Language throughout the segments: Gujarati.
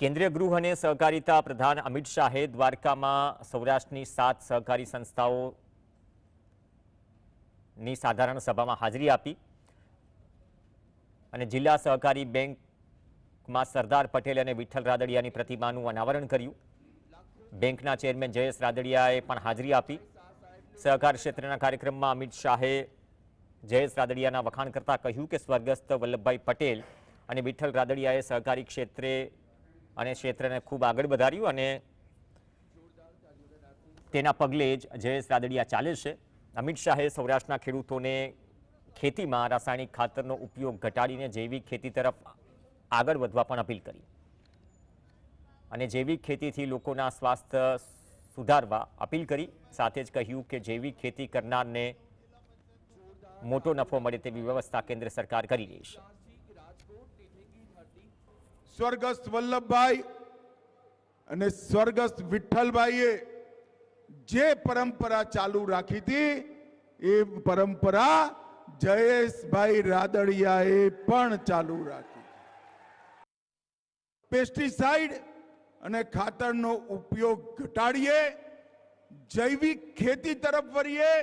કેન્દ્રીય ગૃહ અને સહકારિતા પ્રધાન અમિત શાહે દ્વારકામાં સૌરાષ્ટ્રની સાત સહકારી સંસ્થાઓની સાધારણ સભામાં હાજરી આપી અને જિલ્લા સહકારી બેંકમાં સરદાર પટેલ અને વિઠ્ઠલ રાદડિયાની પ્રતિમાનું અનાવરણ કર્યું. બેંકના ચેરમેન જયેશ રાદડિયાએ પણ હાજરી આપી. સહકાર ક્ષેત્રના કાર્યક્રમમાં અમિત શાહે જયેશ રાદડિયાના વખાણ કરતાં કહ્યું કે સ્વર્ગસ્થ વલ્લભભાઈ પટેલ અને વિઠ્ઠલ રાદડિયાએ સહકારી ક્ષેત્રે અને ક્ષેત્રને ખૂબ આગળ વધાર્યું અને તેના પગલે જ જયેશ રાદડિયા ચાલે છે. અમિત શાહે સૌરાષ્ટ્રના ખેડૂતોને ખેતીમાં રાસાયણિક ખાતરનો ઉપયોગ ઘટાડીને જૈવિક ખેતી તરફ આગળ વધવા પણ અપીલ કરી. અને જૈવિક ખેતીથી લોકોના સ્વાસ્થ્ય સુધારવા અપીલ કરી, સાથે જ કહ્યું કે જૈવિક ખેતી કરનારને મોટો નફો મળે તેવી વ્યવસ્થા કેન્દ્ર સરકાર કરી રહી છે. સ્વર્ગસ્થ વલ્લભભાઈ અને સ્વર્ગસ્થ વિઠ્ઠલભાઈએ જે પરંપરા ચાલુ રાખી હતી, એ પરંપરા જયેશભાઈ રાદડિયાએ પણ ચાલુ રાખી. પેસ્ટિસાઇડ અને ખાતરનો ઉપયોગ ઘટાડીએ, જૈવિક ખેતી તરફ વળીએ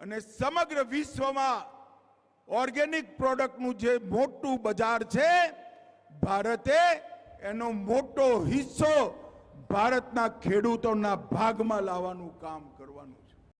અને સમગ્ર વિશ્વમાં ઓર્ગેનિક પ્રોડક્ટનું જે મોટું બજાર છે ભારતે એનો મોટો હિસ્સો ભારતના ખેડૂતોના ભાગમાં લાવવાનું કામ કરવાનું